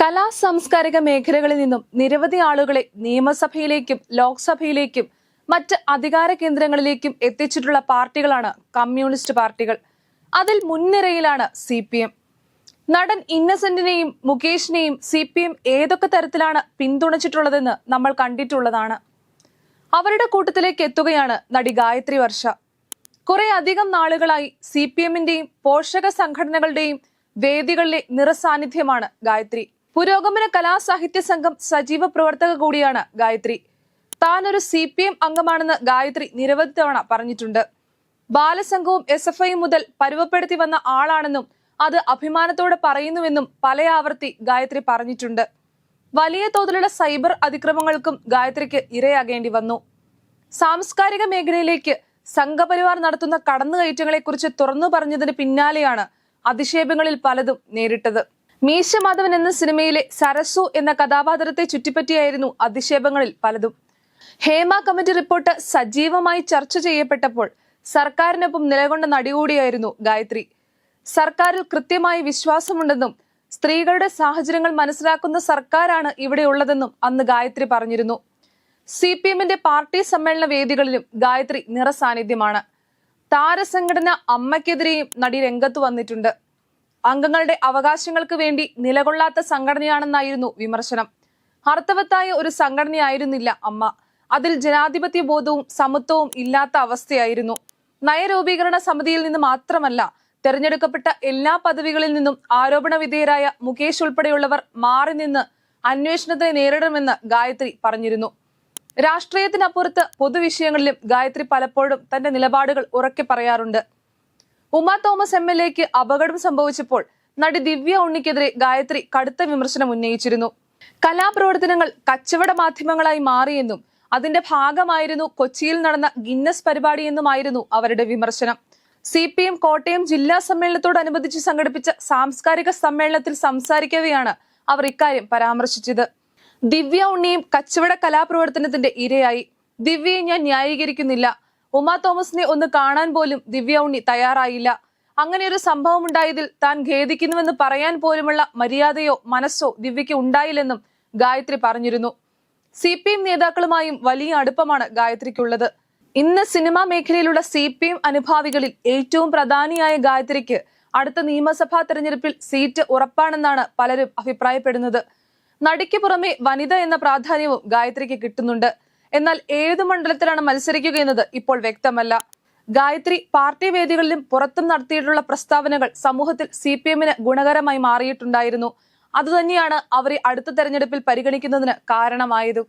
കലാ സാംസ്കാരിക മേഖലകളിൽ നിന്നും നിരവധി ആളുകളെ നിയമസഭയിലേക്കും ലോക്സഭയിലേക്കും മറ്റ് അധികാര കേന്ദ്രങ്ങളിലേക്കും എത്തിച്ചിട്ടുള്ള പാർട്ടികളാണ് കമ്മ്യൂണിസ്റ്റ് പാർട്ടികൾ. അതിൽ മുൻനിരയിലാണ് സി നടൻ ഇന്നസെന്റിനെയും മുകേഷിനെയും സി പി എം ഏതൊക്കെ തരത്തിലാണ് പിന്തുണച്ചിട്ടുള്ളതെന്ന് നമ്മൾ കണ്ടിട്ടുള്ളതാണ്. അവരുടെ കൂട്ടത്തിലേക്ക് എത്തുകയാണ് നടി ഗായത്രി വർഷ. കുറെ അധികം നാളുകളായി സി പി എമ്മിന്റെയും പോഷക സംഘടനകളുടെയും വേദികളിലെ നിറസാന്നിധ്യമാണ് ഗായത്രി. പുരോഗമന കലാസാഹിത്യ സംഘം സജീവ പ്രവർത്തക കൂടിയാണ് ഗായത്രി. താൻ ഒരു സി പി എം അംഗമാണെന്ന് ഗായത്രി നിരവധി തവണ പറഞ്ഞിട്ടുണ്ട്. ബാലസംഘവും എസ് എഫ് ഐ മുതൽ പരുവപ്പെടുത്തി വന്ന ആളാണെന്നും അത് അഭിമാനത്തോടെ പറയുന്നുവെന്നും പല ആവർത്തി ഗായത്രി പറഞ്ഞിട്ടുണ്ട്. വലിയ തോതിലുള്ള സൈബർ അതിക്രമങ്ങൾക്കും ഗായത്രിക്ക് ഇരയാകേണ്ടി വന്നു. സാംസ്കാരിക മേഖലയിലേക്ക് സംഘപരിവാർ നടത്തുന്ന കടന്നുകയറ്റങ്ങളെക്കുറിച്ച് തുറന്നു പറഞ്ഞതിന് പിന്നാലെയാണ് അധിക്ഷേപങ്ങളിൽ പലതും നേരിട്ടത്. മീശ മാധവൻ എന്ന സിനിമയിലെ സരസു എന്ന കഥാപാത്രത്തെ ചുറ്റിപ്പറ്റിയായിരുന്നു അധിക്ഷേപങ്ങളിൽ പലതും. ഹേമ കമ്മിറ്റി റിപ്പോർട്ട് സജീവമായി ചർച്ച ചെയ്യപ്പെട്ടപ്പോൾ സർക്കാരിനൊപ്പം നിലകൊണ്ട നടികൂടിയായിരുന്നു ഗായത്രി. സർക്കാരിൽ കൃത്യമായി വിശ്വാസമുണ്ടെന്നും സ്ത്രീകളുടെ സാഹചര്യങ്ങൾ മനസ്സിലാക്കുന്ന സർക്കാരാണ് ഇവിടെ ഉള്ളതെന്നും അന്ന് ഗായത്രി പറഞ്ഞിരുന്നു. സി പി എമ്മിന്റെ പാർട്ടി സമ്മേളന വേദികളിലും ഗായത്രി നിറസാന്നിധ്യമാണ്. താരസംഘടന അമ്മയ്ക്കെതിരെയും നടി രംഗത്ത് വന്നിട്ടുണ്ട്. അംഗങ്ങളുടെ അവകാശങ്ങൾക്ക് വേണ്ടി നിലകൊള്ളാത്ത സംഘടനയാണെന്നായിരുന്നു വിമർശനം. അർത്ഥവത്തായ ഒരു സംഘടനയായിരുന്നില്ല അമ്മ. അതിൽ ജനാധിപത്യ ബോധവും സമത്വവും ഇല്ലാത്ത അവസ്ഥയായിരുന്നു. നയരൂപീകരണ സമിതിയിൽ നിന്ന് മാത്രമല്ല തെരഞ്ഞെടുക്കപ്പെട്ട എല്ലാ പദവികളിൽ നിന്നും ആരോപണ വിധേയരായ മുകേഷ് ഉൾപ്പെടെയുള്ളവർ മാറി നിന്ന് അന്വേഷണത്തെ നേരിടണമെന്ന് ഗായത്രി പറഞ്ഞിരുന്നു. രാഷ്ട്രീയത്തിനപ്പുറത്ത് പൊതുവിഷയങ്ങളിലും ഗായത്രി പലപ്പോഴും തന്റെ നിലപാടുകൾ ഉറക്കെ പറയാറുണ്ട്. ഉമ തോമസ് എം എൽ എക്ക് അപകടം സംഭവിച്ചപ്പോൾ നടി ദിവ്യ ഉണ്ണിക്കെതിരെ ഗായത്രി കടുത്ത വിമർശനം ഉന്നയിച്ചിരുന്നു. കലാപ്രവർത്തനങ്ങൾ കച്ചവട മാധ്യമങ്ങളായി മാറിയെന്നും അതിന്റെ ഭാഗമായിരുന്നു കൊച്ചിയിൽ നടന്ന ഗിന്നസ് പരിപാടിയെന്നുമായിരുന്നു അവരുടെ വിമർശനം. സി പി എം കോട്ടയം ജില്ലാ സമ്മേളനത്തോടനുബന്ധിച്ച് സംഘടിപ്പിച്ച സാംസ്കാരിക സമ്മേളനത്തിൽ സംസാരിക്കവെയാണ് അവർ ഇക്കാര്യം പരാമർശിച്ചത്. ദിവ്യ ഉണ്ണിയും കച്ചവട കലാപ്രവർത്തനത്തിന്റെ ഇരയായി. ദിവ്യയെ ഞാൻ ന്യായീകരിക്കുന്നില്ല. ഉമാ തോമസിനെ ഒന്ന് കാണാൻ പോലും ദിവ്യ ഉണ്ണി തയ്യാറായില്ല. അങ്ങനെ ഒരു സംഭവം ഉണ്ടായതിൽ താൻ ഖേദിക്കുന്നുവെന്ന് പറയാൻ പോലുമുള്ള മര്യാദയോ മനസ്സോ ദിവ്യയ്ക്ക് ഉണ്ടായില്ലെന്നും ഗായത്രി പറഞ്ഞിരുന്നു. സി പി എം നേതാക്കളുമായും വലിയ അടുപ്പമാണ് ഗായത്രിക്കുള്ളത്. ഇന്ന് സിനിമാ മേഖലയിലുള്ള സി പി എം അനുഭാവികളിൽ ഏറ്റവും പ്രധാനിയായ ഗായത്രിക്ക് അടുത്ത നിയമസഭാ തെരഞ്ഞെടുപ്പിൽ സീറ്റ് ഉറപ്പാണെന്നാണ് പലരും അഭിപ്രായപ്പെടുന്നത്. നടിക്ക് പുറമെ വനിത എന്ന പ്രാധാന്യവും ഗായത്രിക്ക് കിട്ടുന്നുണ്ട്. എന്നാൽ ഏതു മണ്ഡലത്തിലാണ് മത്സരിക്കുക എന്നത് ഇപ്പോൾ വ്യക്തമല്ല. ഗായത്രി പാർട്ടി വേദികളിലും പുറത്തും നടത്തിയിട്ടുള്ള പ്രസ്താവനകൾ സമൂഹത്തിൽ സി പി എമ്മിന് ഗുണകരമായി മാറിയിട്ടുണ്ടായിരുന്നു. അതുതന്നെയാണ് അവരെ അടുത്ത തെരഞ്ഞെടുപ്പിൽ പരിഗണിക്കുന്നതിന് കാരണമായതും.